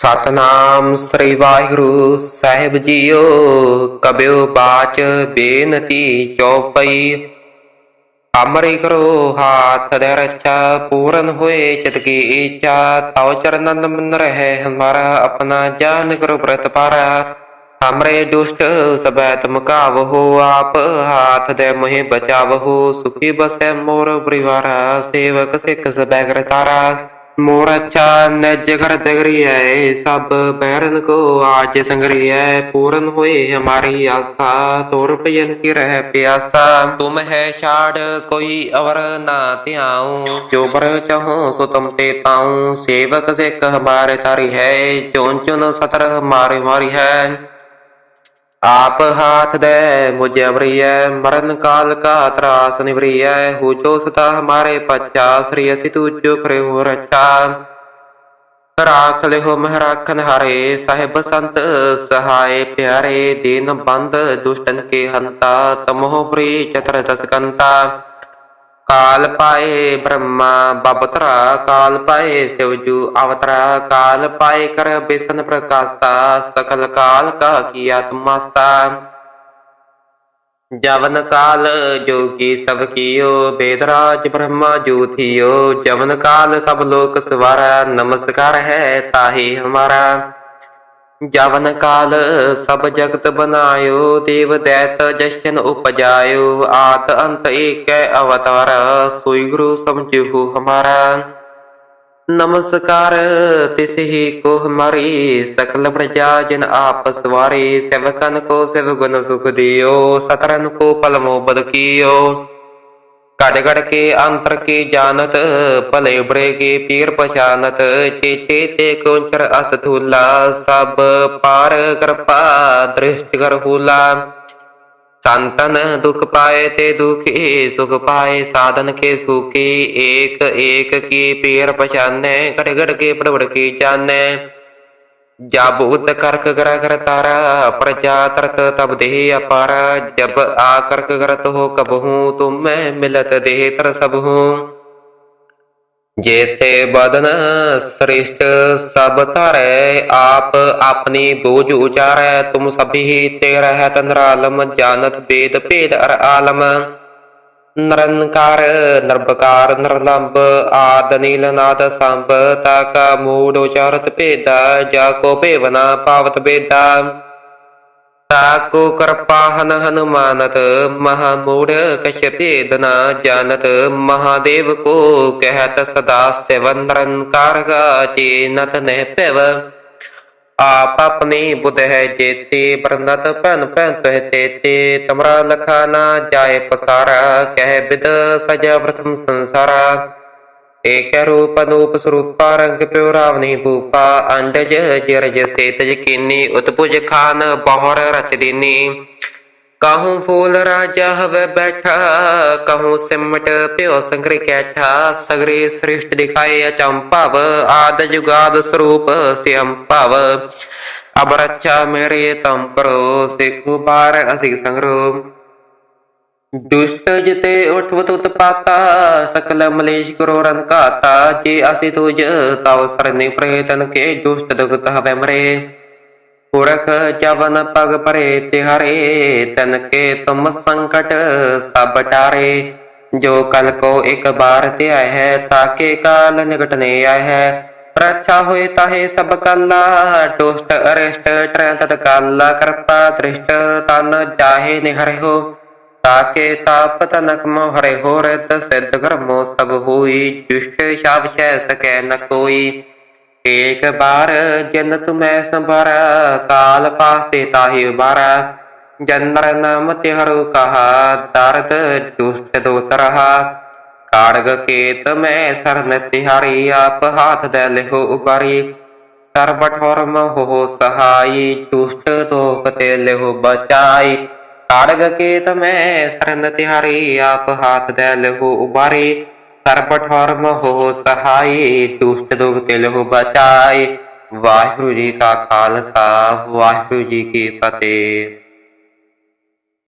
ਸਤਨਾਮ ਸ੍ਰੀ ਵਾਹਿਗੁਰੂ ਸਾਹਿਬ ਜੀਓ, ਕਬਿਓ ਬਾਚ ਬੇਨਤੀ ਚੌਪਈ। ਅਮਰੀ ਕਰੋ, ਹਾਥ ਦੇ ਰੱਛਾ, ਪੂਰਨ ਹੋਏ ਚਿਤ ਕੀ ਇੱਛਾ, ਤਉ ਚਰਨਨ ਮਨ ਰਹੇ ਹਮਾਰਾ, ਆਪਣਾ ਜਾਨ ਕਰੋ ਪ੍ਰਤ ਪਾਰਾ। ਹਮਰੇ ਦੁਸ਼ਟ ਸਬੈ ਤੁਮ ਕਾਵਹੋ ਆਪ, ਹਾਥ ਦੇ ਮੋਹਿ ਬਚਾਵਹੋ ਸੁਖੀ ਬਸੈ ਮੋਰ ਪਰਿਵਾਰਾ, ਸੇਵਕ ਸਿੱਖ ਸਬੈ ਕਰਤਾਰਾ। मोर अच्छा निज घर दगरिय सब बैरन को आज संगरिय पूर्ण हुए हमारी आस्था तोर भजन की रह प्यासा तुम है छाड़ कोई अवर ना त्याऊं जो बर चाहो सो तुम ते पाऊं सेवक सिख हमारे तारी है चुन चुन सतर हमारी मारी है ਆਪ ਹਾਥ ਦੇ ਮੁਝ ਅਵਰੀਐ, ਮਰਨ ਕਾਲ ਕਾ ਤਰਾਸ ਨਿਵਰੀਐ, ਹੋ ਜੋ ਸਤਾ ਹਮਾਰੇ ਪੱਚਾ ਸ੍ਰੀ ਅਸਿ ਤੂ ਚੁਖ ਰਿਉ ਰਚਾ ਰਾਖ ਲਿਹੁ ਮਹਰਾਖਨ ਹਰੇ, ਸਾਹਿਬ ਸੰਤ ਸਹਾਏ ਪਿਆਰੇ, ਦੀਨ ਬੰਦ ਦੁਸ਼ਟਨ ਕੇ ਹੰਤਾ, ਤਮੋਹ ਪ੍ਰੀ ਚਤਰ ਤਸਕੰਤਾ ਕਾਲ ਪਾਏ ਬ੍ਰਹਮਾ ਬਬਤਰਾ ਕਾਲ ਪਾਏ ਸਿਵਜੂ ਅਵਤਰਾ, ਕਾਲ ਪਾਏ ਕਰ ਬਿਸਨ ਪ੍ਰਕਾਸ਼ਤਾ ਸਕਲ ਕਾਲ ਕਾ ਕੀ ਆਤਮਸਤਾ ਜਵਨ ਕਾਲ ਜੋਗੀ ਸਭ ਕੀਓ ਬੇਦਰਾਜ ਬ੍ਰਹਮਾ ਜੋ ਜਵਨ ਕਾਲ ਸਭ ਲੋਕ ਸਵਾਰਾ, ਨਮਸਕਾਰ ਹੈ ਤਾਹੀ ਹਮਾਰਾ। ਜਵਨ ਕਾਲ ਸਭ ਜਗਤ ਬਨਾਇਓ, ਦੇਵ ਦੈਤ ਜਸ਼ਨ ਉਪਜਾਇਓ ਆਤ ਅੰਤ ਏਕੈ ਅਵਤਾਰ, ਸੋਈ ਗੁਰੂ ਸਮਝਿਓ ਹਮਾਰਾ। ਨਮਸਕਾਰ, ਤਿਸ ਹੀ ਕੋ ਹਮਾਰੀ ਸਕਲ ਪ੍ਰਜਾ ਜਨ ਆਪ ਸਵਾਰੇ ਸੇਵਕਨ ਕੋ ਸਿਵ ਗੁਣ ਸੁਖ ਦਿਓ ਸਤਰਨ ਕੋ ਪਲਮੋ ਬਦ ਕੀਓ ਕੜ ਕੜ ਕੇ ਅੰਤਰ ਕੇ ਜਾਣਤ ਭਲੇ ਬਰੇ ਕੇ ਪੀਰ ਪਛਾਨਤ ਚੇਤੇ ਤੇ ਕੋਚਰ ਅਸਥੂਲਾ ਸਭ ਪਾਰ ਕਿਰਪਾ ਦ੍ਰਿਸ਼ਟ ਕਰ ਹੁਲਾ ਸੰਤਨ ਦੁਖ ਪਾਏ ਤੇ ਦੁਖੀ ਸੁਖ ਪਾਏ ਸਾਧਨ ਕੇ ਸੁਖੀ ਏਕ ਏਕ ਕੀ ਪੀਰ ਪਛਾਨੈ ਘੜ ਘੜ ਕੇ ਪੜਵੜ ਕੀ ਜਾਣੈ ਜਬ ਉਤ ਕਰਕ ਕਰਾ ਕਰ ਤਾਰਾ ਪ੍ਰਜਾ ਤਰਤ ਤਬ ਦੇਹ ਅਪਾਰ, ਜਬ ਆ ਕਰਕ ਕਰਤ ਹੋ ਕਬਹੂ, ਤੁਮੈ ਮਿਲਤ ਦੇਹ ਤਰ ਸਭੂ ਜੇਤੇ ਬਦਨ ਸ੍ਰਿਸ਼ਟ ਸਭ ਧਰੈ, ਆਪ ਆਪਣੀ ਬੋਝ ਉਚਾਰੈ, ਤੁਮ ਸਭੀ ਤੇ ਰਹਿਤ ਨਰਾਲਮ, ਜਾਣਤ ਬੇਦ ਭੇਦ ਅਰ ਆਲਮ। ਨਰਨਕਾਰ ਨਰਬਕਾਰ ਨਰਲੰਬ ਆਦ ਨੀਲ ਨਾਦ ਸੰਭ, ਤਾ ਕਾ ਮੂੜ ਉਚਾਰਤ ਭੇਦਾ, ਜਾ ਕੋ ਭੇਵਨਾ ਪਾਵਤ ਬੇਦਾ। ਤਾਕੋ ਕਰਪਾ ਹਨ ਹਨੁਮਾਨਤ, ਮਹਾ ਮੂੜ ਕਛ ਭੇਦ ਨ ਜਾਣਤ, ਮਹਾਦੇਵ ਕੋ ਕਹਿਤ ਸਦਾ ਸਿਵ, ਨਿਰੰਕਾਰ ਗਾ ਚੇਨਤ ਨਹਿ ਭਿਵ। ਆਪ ਆਪਣੀ ਬੁਧ ਹੈ ਜੇਤੇ ਬਰਨਤ ਭਨ ਭਨ ਤਹਿ ਤੇਤੇ ਤਮਰਾ ਲਖਾ ਨਾ ਜਾਏ ਪਸਾਰਾ, ਕਹਿ ਬਿਦ ਸਜਾ ਪ੍ਰਥਮ ਸੰਸਾਰਾ। ਏਕ ਰੂਪ ਅਨੂਪ ਸਰੂਪਾ, ਰੰਗ ਪਿਉ ਰਾਵਨੀ ਭੂਪਾ ਅੰਡਜ, ਜਰਜ ਸੇਤਜ ਕੀਨੀ, ਉਤਪੁਜ ਖਾਨ, ਬਹੁਰ ਰਚ ਦੀਨੀ। ਕਹੂੰ ਫੂਲ ਰਾਜਾ ਹਵੇ ਬੈਠਾ, ਕਹੂੰ ਸਿਮਟ ਪਿਓ ਸੰਗ੍ਰਿ ਕੈਠਾ, ਸਗਰੇ ਸ੍ਰਿਸ਼ਟ ਦਿਖਾਏ ਅਚੰਭਵ ਆਦ ਜੁਗਾਦ ਸਰੂਪ ਸਿਅੰ ਅਬ ਰੱਛਾ ਮੇਰੇ ਤਮ ਕਰੋ, ਸਿਖੁ ਬਾਰ ਅਸਿ ਸੰਗਰੋ। ਦੁਸ਼ਟ ਜਿਤੇ ਉਠਵਤ ਉਤਪਾਤਾ ਸਕਲ ਮਲੇਸ਼ ਕਰੋ ਰਨ ਘਾਤਾ, ਜੇ ਅਸੀਂ ਤੁਜ ਤਵ ਸਰਨੇ ਪ੍ਰੇਤਨ ਕੇ ਦੁਸ਼ਟ ਦੁਗਤ ਹਵੇ ਮਰੇ। ਪੁਰਖ ਜਵਨ ਪਗ ਪਰੇ ਤਿਹਰੇ ਤਨ ਕੇ ਤੁਮ ਸੰਕਟ ਸਭ ਟਾਰੇ। ਜੋ ਕਲ ਕੋ ਇੱਕ ਬਾਰ ਤੇ ਆਇ ਹੈ, ਤਾਕੇ ਕਾਲ ਨਿਕਟ ਨੇ ਆਇ ਹੈ। ਰੱਛਾ ਹੋਏ ਤਾਹੇ ਸਭ ਕਾਲਾ, ਦੁਸ਼ਟ ਅਰਿਸ਼ਟ ਟਰੈ ਤਤ ਕਾਲਾ, ਕਰਪਾ ਦ੍ਰਿਸ਼ਟ ਤਨ ਜਾਹੇ ਨਿਹਰੇ ਹੋ। ਤਾਕੇ ਤਾਪ ਤਨਕ ਮੋ ਹਰੇ ਹੋ, ਰਤ ਸਿੱਧ ਕਰਮੋ ਸਭ ਹੋਈ ਦੁਸ਼ਟ ਸ਼ਾਬ ਸ਼ੈ ਸਕੈ ਨ ਕੋਈ। ਏਕ ਬਾਰ ਜਨ ਤੁਮੈ ਸੰਭਾਰਾ, ਕਾਲ ਪਾਸਤੇ ਤਾਹੀ ਉਬਾਰਾ ਜਨਰ ਨਾਮ ਤਿਹਰੁ ਕਹਾ, ਦਰਦ ਦੁਸ਼ਟ ਦੋਤ ਰਹਾ ਕੇਤ ਮੈਂ ਸਰਨ ਤਿਹਾਰੀ, ਆਪ ਹਾਥ ਦੇ ਲਿਹੋ ਉਬਾਰੀ ਸਰਬ ਠੋਰਮ ਹੋ ਸਹਾਈ, ਦੁਸ਼ਟ ਤੋਪ ਤੇ ਲਿਹੋ ਬਚਾਈ। ਕਾੜਗ ਕੇਤ ਮੈਂ ਸਰਨ ਤਿਹਾਰੀ, ਆਪ ਹਾਥ ਦੇ ਲਿਹੋ ਉਬਾਰੀ ਸਰਬ ਠੋਰਮ ਹੋ ਸਹਾਈ ਦੁਸ਼ਟ ਦੁਖ ਤੇ ਲਿਹੋ ਬਚਾਈ ਵਾਹਿਗੁਰੂ ਜੀ ਕਾ ਖਾਲਸਾ, ਵਾਹਿਗੁਰੂ ਜੀ ਕੀ ਫਤਿਹ।